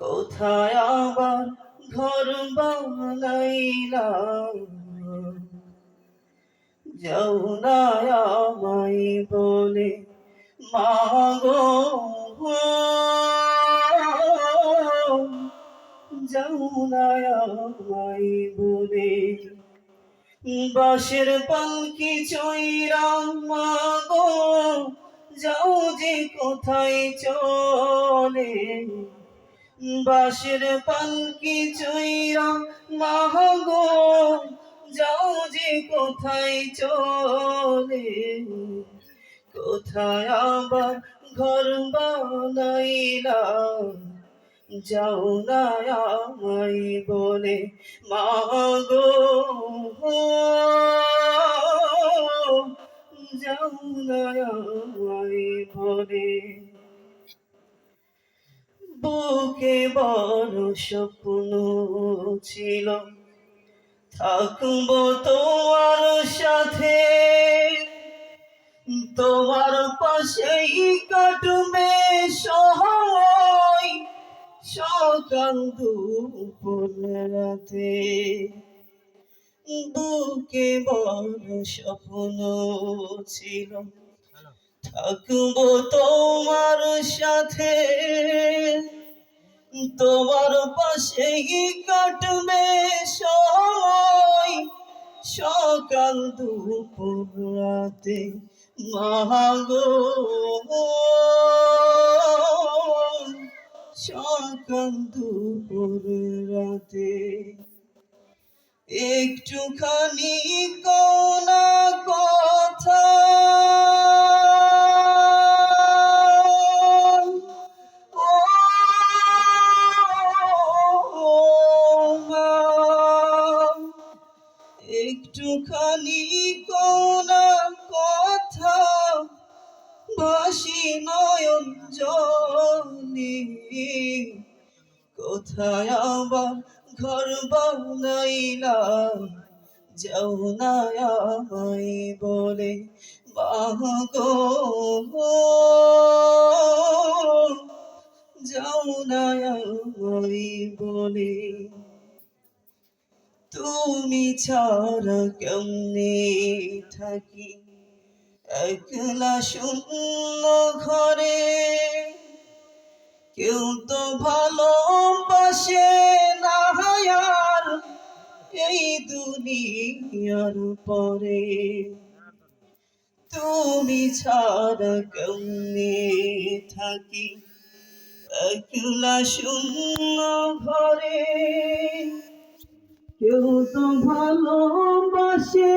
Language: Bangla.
কোথায় আবার ঘর বানাইলাম যাও না বলে মাগো যাও না বলে বাসের পালকি চৈরাম মাগো যাও যে কোথায় চলে। বাসের পালকি চৈরা মাগো যাও যে কোথায় চলে? কোথায় আবার ঘর বানাইলাম যাও না আমায় বলে মাগো বুকে বড় স্বপ্ন ছিল। থাকব তোমার সাথে তোমার পাশেই কাটবে সময়। সকাল দুপুর রাতে বুকে বড় স্বপ্ন ছিল। থাকব তোমার সাথে তোমার পাশেই কাটবে সময় সকাল দুপুর রাতে মাগো। সকাল দুপুর রাতে একটুখানি কোনা একটুখানি কোনা কথা বাসি নয়ন জনি কোথায় আবার ঘর বানাইলাম, যাও বলে বাহগো যাও না বলে। তুমি ছাড়া কেমনে থাকি? একলা শূন্য ঘরে কেউ তো ভালোবাসে না আর এই দুনিয়ার পরে। তুমি ছাড়া কেমনে থাকি? একলা শূন্য ঘরে কেউ তো ভালোবাসে।